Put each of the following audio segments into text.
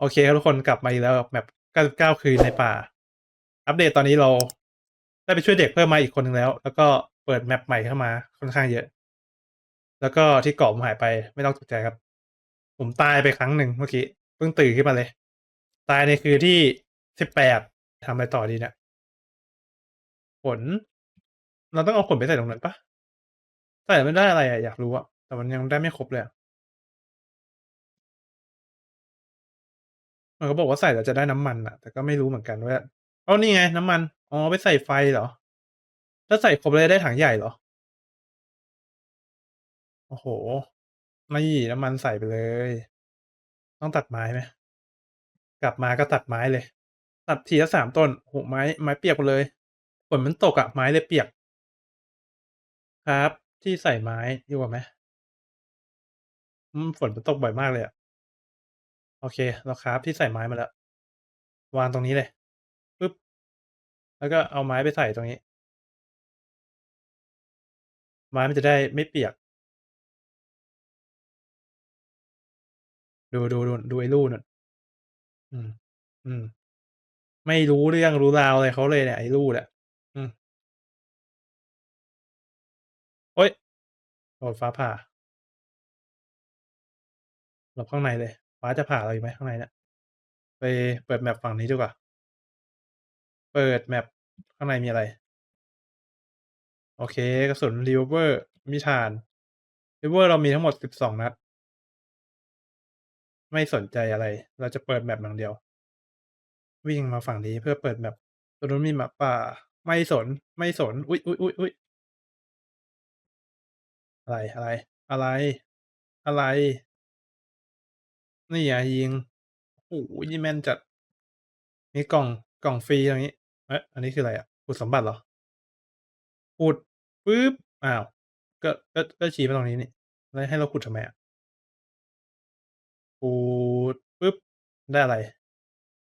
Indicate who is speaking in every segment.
Speaker 1: โอเคครับทุกคนกลับมาอีกแล้วกับแมป99 คืนในป่า อัปเดตตอนนี้เรา ได้ไปช่วยเด็กเพิ่มมาอีกคนหนึ่งแล้ว แล้วก็เปิดแมปใหม่เข้ามาค่อนข้างเยอะ แล้วก็ที่เกาะผมหายไปไม่ต้องตกใจครับ ผมตายไปครั้งหนึ่งเมื่อกี้เพิ่งตื่นขึ้นมาเลย ตายในคือที่ 18ทำอะไรต่อดีเนี่ยผล เราต้องเอาผลไปใส่ตรงนั้นปะใส่แล้วมันได้อะไรอะอยากรู้อะแต่มันยังได้ไม่ครบเลยอะ มันก็บอกว่าใส่แล้วจะได้น้ำมันอะแต่ก็ไม่รู้เหมือนกันว่าเอ๋อนี่ไงน้ำมันอ๋อไปใส่ไฟเหรอ ถ้าใส่ครบเลยได้ถังใหญ่เหรอ โอ้โหนี่น้ำมันใส่ไปเลย ต้องตัดไม้ไหมกลับมาก็ตัดไม้เลย ตัดทีละสามต้นโอ้โหไม้ไม้เปียกหมดเลยฝนมันตกอะไม้เลยเปียก ครับ ที่ใส่ไม้ดีกว่าไหมอืมฝนมันตกบ่อยมากเลยอะ โอเค เราคราฟที่ใส่ไม้มาแล้ว วางตรงนี้เลยปึ๊บ แล้วก็เอาไม้ไปใส่ตรงนี้ ไม้มันจะได้ไม่เปียก ดูดูดูดูไอ้ลู่นู่นอืม อืม ไม่รู้เรื่องรู้ราวอะไรเขาเลยเนี่ยไอ้ลู่เนี่ยอืมโอ๊ยโดนฟ้าผ่าหลบข้างในเลย ฟ้าจะผ่าเราอีกไหมข้างในเนี่ยไปเปิดแมปฝั่งนี้ดีกว่า เปิดแมปข้างในมีอะไร โอเคกระสุน revolver มีถ่าน revolver เรามีทั้งหมด12นัด ไม่สนใจอะไร เราจะเปิดแมปอย่างเดียว วิ่งมาฝั่งนี้เพื่อเปิดแมปตรงนู้นมีหมาป่า ไม่สน ไม่สน อุ๊ยอุ๊ยอุ๊ยอุ๊ยอะไรอะไร อะไร อะไร นี่ไงยิง โอ้โฮยิงแม่นจัด มีกล่องกล่องฟรีตรงนี้ เอ๊ะ อันนี้คืออะไรอะขุดสมบัติเหรอขุดปึ๊บ อ้าว ก็ก็ก็ชี้มาตรงนี้นี่แล้วให้เราขุดทำไมอะขุดปึ๊บ ได้อะไร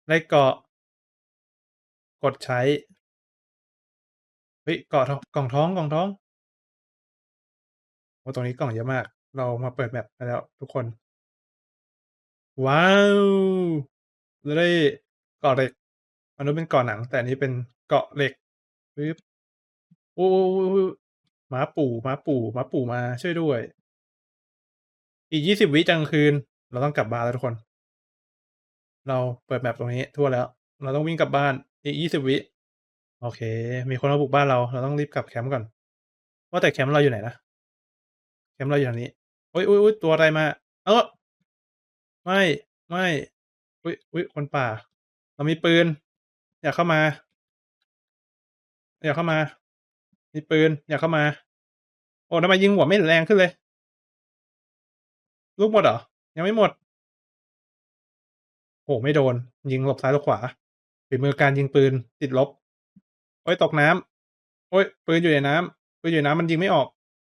Speaker 1: ได้เกาะ กดใช้ เฮ้ย เกาะทองกล่องท้องกล่องท้องโอ้ตรงนี้กล่องเยอะมาก เรามาเปิดแมปกันแล้วทุกคน ว้าวเราได้เกาะเหล็ก อันนู้นเป็นเกาะหนัง แต่อันนี้เป็นเกาะเหล็กปึ๊บ โอ้ๆๆม้าปู่มาปู่มาปู่มาช่วยด้วย อีก20วิจะกลางคืน เราต้องกลับบ้านแล้วทุกคน เราเปิดแมปตรงนี้ทั่วแล้ว เราต้องวิ่งกลับบ้าน อีก20วิ โอเค มีคนมาบุกบ้านเรา เราต้องรีบกลับแคมป์ก่อน ว่าแต่แคมป์เราอยู่ไหนนะ แคมป์เราอยู่ทางนี้ โอุ๊ยๆๆตัวอะไรมา เออ ไม่ ไม่ อุ๊ย อุ๊ย คนป่า เรามีปืน อย่าเข้ามา อย่าเข้ามา มีปืน อย่าเข้ามา โอ้ทำไมยิงหัวไม่แรงขึ้นเลย ลูกหมดเหรอ ยังไม่หมด โอ้ไม่โดน ยิงหลบซ้ายหลบขวาฝีมือการยิงปืน ติดลบ โอ๊ยตกน้ำโอ๊ยปืนอยู่ในน้ำปืนอยู่ในน้ำมันยิงไม่ออก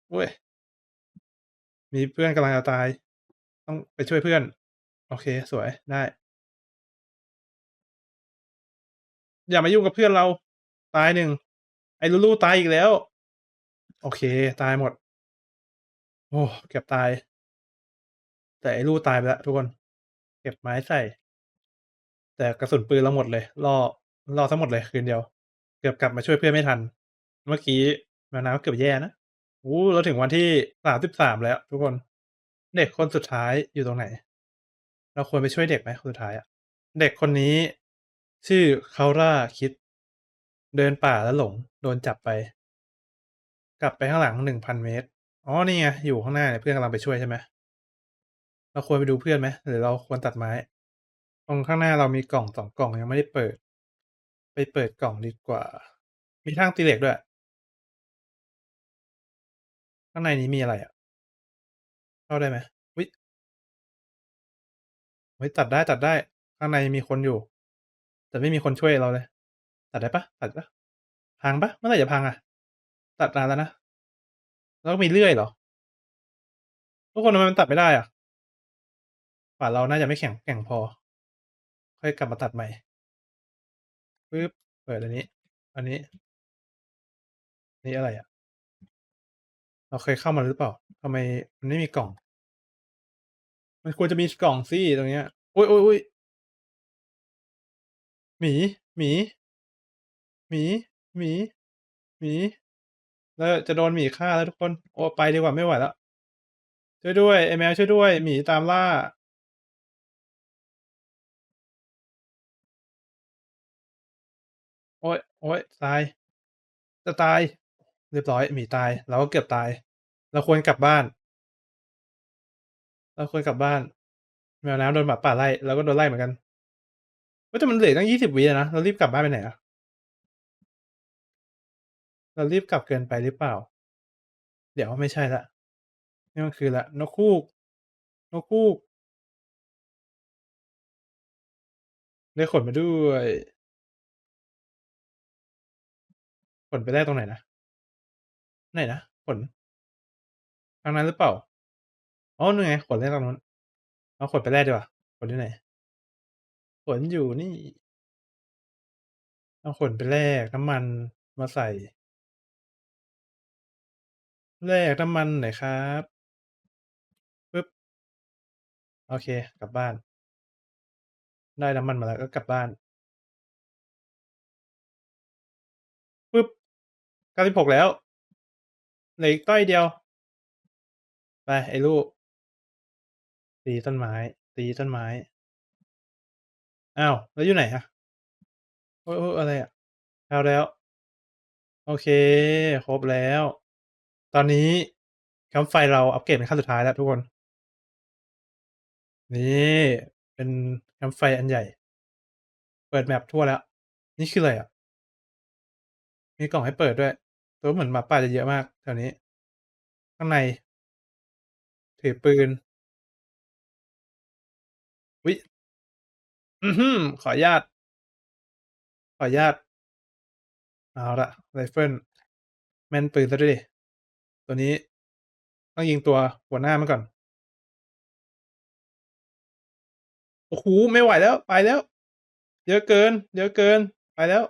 Speaker 1: โอ๊ยมีเพื่อนกำลังจะตาย ต้องไปช่วยเพื่อน โอเค สวย ได้ อย่ามายุ่งกับเพื่อนเรา ตาย1ไอ้ลูลูตายอีกแล้ว โอเค ตายหมด โอ้ เกือบตาย แต่ไอ้ลูตายไปแล้วทุกคน เก็บไม้ใส่ แต่กระสุนปืนเราหมดเลย ล่อ ล่อเสียหมดเลย คืนเดียว เกือบกลับมาช่วยเพื่อนไม่ทัน เมื่อกี้แมวน้ำเกือบแย่นะโอ้เราถึงวันที่33แล้ว ทุกคน เด็กคนสุดท้ายอยู่ตรงไหน เราควรไปช่วยเด็กไหมคนสุดท้ายอะ เด็กคนนี้ชื่อ Kaura Kid เดินป่าแล้วหลง โดนจับไป กลับไปข้างหลัง 1,000 เมตร อ๋อ นี่ไง อยู่ข้างหน้าเนี่ย เพื่อนกำลังไปช่วยใช่ไหม เราควรไปดูเพื่อนไหม หรือเราควรตัดไม้ ตรงข้างหน้าเรามีกล่อง 2 กล่องยังไม่ได้เปิด ไปเปิดกล่องดีกว่า มีท่งตีเหล็กด้วย ข้างในนี้มีอะไรอะ เข้าได้ไหม ฮ้ยตัดได้ตัดได้ ข้างในมีคนอยู่ แต่ไม่มีคนช่วยเราเลย ตัดได้ปล่าตัดปล่าพังปล่าเมื่อไหร่จะพังอะ ตัดนานแล้วนะ แล้วต้องมีเลื่อยเหรอ?ทุกคนทำไมมันตัดไม่ได้อะ?ขวาเราน่าจะไม่แข็งแกร่งพอ ค่อยกลับมาตัดใหม่ปึ๊บเปิดอันนี้ อันนี้ นี่อะไรอะ?เราเคยเข้ามาหรือเปล่าทำไมมันไม่มีกล่อง มันควรจะมีกล่องสิตรงเนี้ยอุ๊ยๆๆหมี หมี หมี หมี หมีเราจะโดนหมีฆ่าแล้วทุกคน โอ้ไปดีกว่าไม่ไหวแล้ว ช่วยด้วยไอแมวช่วยด้วย หมีตามล่า โอ๊ยโอ๊ยตาย จะตาย เรียบร้อย หมีตาย เราก็เกือบตาย เราควรกลับบ้าน เราควรกลับบ้าน แมวน้ำโดนหมาป่าไล่ เราก็โดนไล่เหมือนกัน เฮ้ย แต่มันเหลือตั้ง20วิอะนะ เรารีบกลับบ้านไปไหนอะ?เรารีบกลับเกินไปหรือเปล่า?เดี๋ยวไม่ใช่ล้วนี่มันคืออะนกฮูก นกฮูกได้ขนมาด้วยขนไปแลกตรงไหนนะ?ไหนนะขน?ทางนั้นหรือเปล่า? อ๋อ นู่นไงขนแลกตรงนู้น เอาขนไปแลกดีกว่าขนอยู่ไหน?ขนอยู่นี่ เอาขนไปแลก น้ำมันมาใส่ แลกน้ำมันหน่อยครับ ปึ๊บ โอเค กลับบ้าน ได้น้ำมันมาแล้ว ก็กลับบ้าน ปึ๊บ 96 แล้ว เหลืออีกต้อยเดียว ไปไอ้ลูก ตีต้นไม้ ตีต้นไม้ อ้าว แล้วอยู่ไหนอะ?เออๆอะไรอะ?แล้วแล้ว โอเค ครบแล้ว ตอนนี้แคมป์ไฟเราอัปเกรดเป็นขั้นสุดท้ายแล้วทุกคน นี่เป็นแคมป์ไฟอันใหญ่ เปิด map ทั่วแล้ว นี่คืออะไรอะ?มีกล่องให้เปิดด้วยต่ว่าเหมือนหมาป่าจะเยอะมากแถวนี้ ข้างใน ถือปืน อุ๊ย อื้อฮือ ขออนุญาต ขออนุญาต เอาล่ะ ไรเฟิล แม่นปืนเสียด้วยสิตัวนี้ ต้องยิงตัวหัวหน้ามันก่อน โอ้โฮ ไม่ไหวแล้ว ไปแล้ว เยอะเกิน เยอะเกิน ไปแล้ว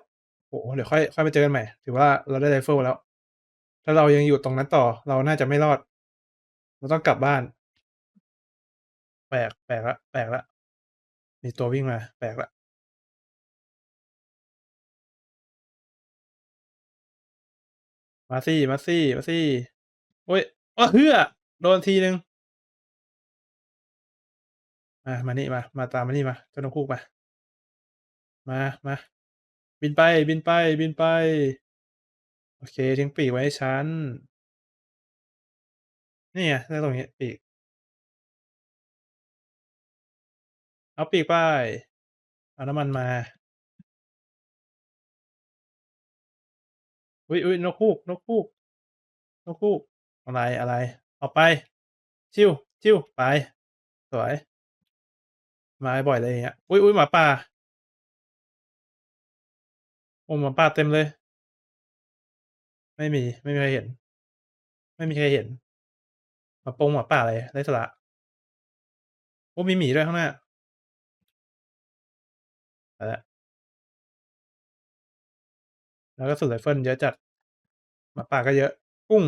Speaker 1: โอ้โฮ เดี๋ยวค่อย ค่อยมาเจอกันใหม่ ถือว่าเราได้ไรเฟิลแล้ว ถ้าเรายังอยู่ตรงนั้นต่อ เราน่าจะไม่รอด เราต้องกลับบ้าน แปลก แปลกแล้ว แปลกแล้ว มีตัววิ่งมาแปลกล้วมาสิมาสิมาสิโอ๊ยอะเฮือโดนทีหนึ่งมา มานี่มา มาตามมานี่มาเจ้านกฮูกมา มามา บินไปบินไปบินไป โอเคทิ้งปีกไว้ให้ฉันนี่ไงได้ตรงนี้ปีก เอาปีกไป เอาน้ำมันมา อุ๊ยๆนกฮูกนกฮูกนกฮูกอะไรๆออกไป ชิลๆไป สวย มาบ่อยเลยอย่างเงี้ย อุ๊ยหมาป่า โอ้หมาป่าเต็มเลย ไม่มี ไม่มีใครเห็น ไม่มีใครเห็นหมาปงหมาป่าอะไรไร้สาระโอ้มีหมีด้วยข้างหน้า แล้วแล้วกระสุนไรเฟิลเยอะจัด หมาป่าก็เยอะปุ้ง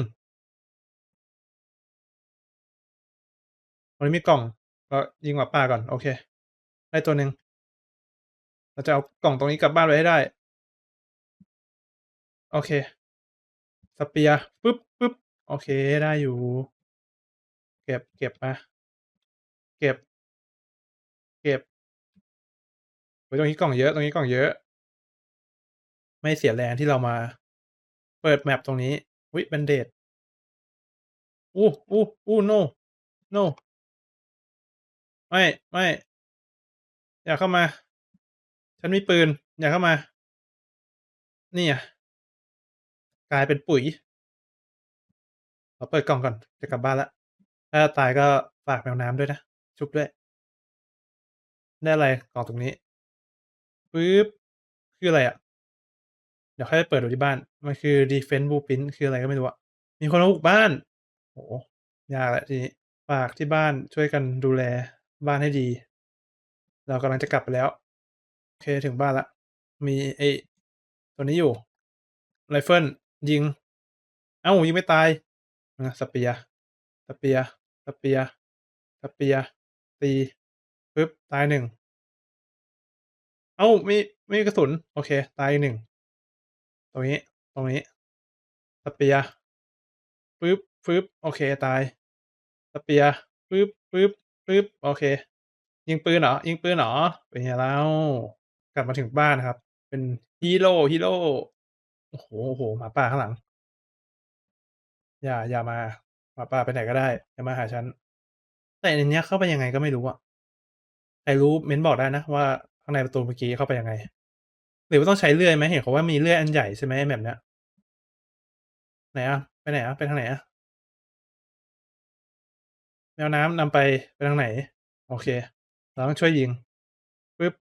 Speaker 1: ตรงนี้มีกล่อง ก็ยิงหมาป่าก่อน โอเค ได้ตัวหนึ่งเราจะเอากล่องตรงนี้กลับบ้านไปให้ได้ โอเค Spear ปึ๊บๆโอเค ได้อยู่ เก็บ เก็บมา เก็บ เก็บ ตรงนี้กล่องเยอะ ตรงนี้กล่องเยอะ ไม่เสียแรงที่เรามา เปิด map ตรงนี้อุ๊ย Band-Aid อู้ๆๆ no no ไม่ ไม่ อย่าเข้ามา ฉันมีปืน อย่าเข้ามา นี่ไงกลายเป็นปุ๋ยขอเปิดกล่องก่อนจะกลับบ้านล้วถ้าตายก็ฝากแมวน้ำด้วยนะ ชุบด้วย ได้อะไรกล่องตรงนี้ ปึ๊บ คืออะไรอะ?เดี๋ยวค่อยไปเปิดดูที่บ้าน มันคือ Defense Blueprint คืออะไรก็ไม่รู้อะมีคนมาบุกบ้าน โอ้โฮ ยากแล้วทีนี้ ฝากที่บ้านช่วยกันดูแลบ้านให้ดี เรากำลังจะกลับไปแล้ว โอเค ถึงบ้านแล้ว มีไอ้ตัวนี้อยู่ ไรเฟิลยิง อ้าว ยิงไม่ตายอา Spear Spear Spear Spear ตี ปึ๊บ ตาย 1 อ้าวไม่ไม่มีกระสุน โอเค ตายหนึ่งตรงนี้ ตรงนี้สเปียร์ฟึบฟึบโอเค ตายสเปียร์ฟึบฟึบฟึบโอเค ยิงปืนเหรอ ยิงปืนเหรอ เป็นไงแล้วกลับมาถึงบ้านครับ เป็นฮีโร่ฮีโร่โอ้โฮโอ้โฮหมาป่าข้างหลัง อย่า อย่ามาหมาป่าไปไหนก็ได้ อย่ามาหาฉันแต่ในเนี้ยเข้าไปยังไงก็ไม่รู้อะใครรู้เม้นบอกได้นะว่า ข้างในประตูเมื่อกี้เข้าไปยังไง หรือว่าต้องใช้เลื่อยไหม?เห็นเขาว่ามีเลื่อยอันใหญ่ใช่ไหมไอ้ map เนี้ยไหนอะไปไหนอะไปทางไหนอะ?แมวน้ำนำไปไปทางไหน?โอเค เราต้องช่วยยิงปึ๊บ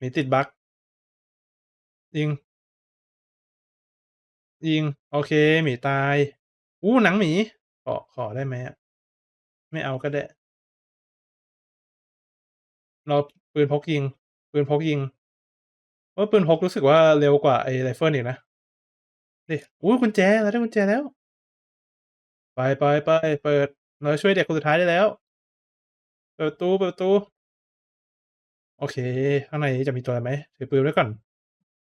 Speaker 1: มีติดบักยิง ยิง โอเคหมีตาย อู้หนังหมีขอขอได้ไหม?ไม่เอาก็ได้ เรา ปืนพกยิง ปืนพกยิงเออปืนพกรู้สึกว่าเร็วกว่าไอ้ไรเฟิลอีกนะนี่อุ๊ยกุญแจเราได้กุญแจแล้ว ไปๆๆเปิดเราช่วยเด็กคนสุดท้ายได้แล้ว เปิดประตูเปิดประตู โอเค ข้างในจะมีตัวอะไรไหม?ถือปืนไว้ก่อน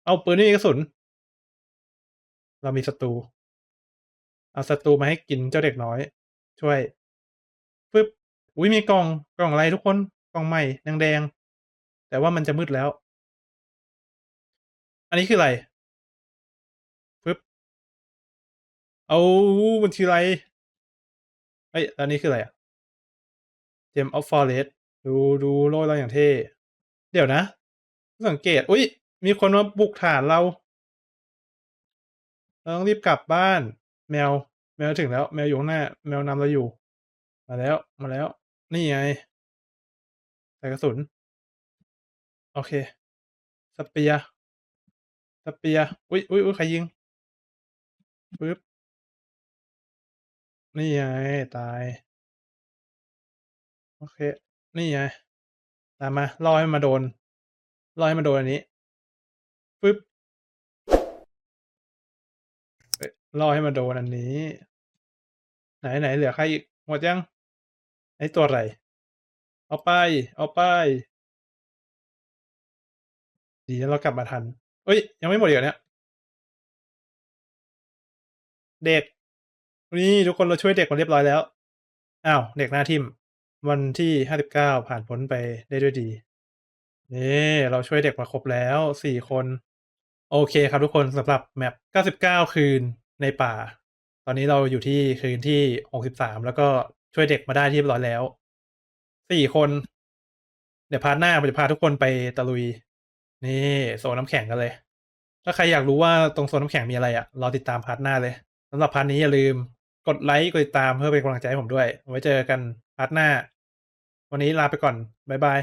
Speaker 1: เอาปืนไม่มีกระสุน เรามีศัตรูเอาศัตรูมาให้กินเจ้าเด็กน้อย ช่วยฟึบอุ๊ยมีกล่องกล่องอะไรทุกคนกล่องใหม่แดง แต่ว่ามันจะมืดแล้ว อันนี้คืออะไร?ฟึบโอ้มันคืออะไร?เฮ้ยแล้วอันนี้คืออะไรอะ? Gem of Forest ดูดูโล่เราอย่างเท่ เดี๋ยวนะ สังเกต อุ๊ยมีคนมาบุกฐานเรา เราต้องรีบกลับบ้าน แมว แมวถึงแล้ว แมวอยู่ข้างหน้า แมวนำเราอยู่ มาแล้ว มาแล้ว นี่ไง ใส่กระสุน โอเค สเปียร์สเปียร์อุ๊ยๆๆใครยิง?ปึ๊บ นี่ไง ตาย โอเค นี่ไง ตามมาล่อให้มันมาโดนล่อให้มันโดนอันนี้ปึ๊บเฮ้ยล่อให้มันโดนอันนี้ ไหนๆเหลือใครอีก หมดยัง?ไอตัวอะไร?เอาไป เอาไป ดีนะเรากลับมาทันเฮ้ย ยังไม่หมดอีกเหรอเนี่ย?เด็ก นี่ทุกคนเราช่วยเด็กมาเรียบร้อยแล้ว อ้าว เด็กหน้าทิม วันที่59ผ่านพ้นไปได้ด้วยดี นี่เราช่วยเด็กมาครบแล้ว4คน โอเคครับทุกคนสำหรับ map 99คืนในป่า ตอนนี้เราอยู่ที่คืนที่63แล้วก็ช่วยเด็กมาได้ที่เรียบร้อยแล้ว4คน เดี๋ยวพาร์ตหน้าผมจะพาทุกคนไปตะลุย นี่โซนน้ำแข็งกันเลย ถ้าใครอยากรู้ว่าตรงโซนน้ำแข็งมีอะไรอะรอติดตามพาร์ทหน้าเลยสำหรับพาร์ทนี้อย่าลืมกดไลค์กดติดตามเพื่อเป็นกำลังใจให้ผมด้วย ไว้เจอกันพาร์ทหน้า วันนี้ลาไปก่อน บ๊ายบาย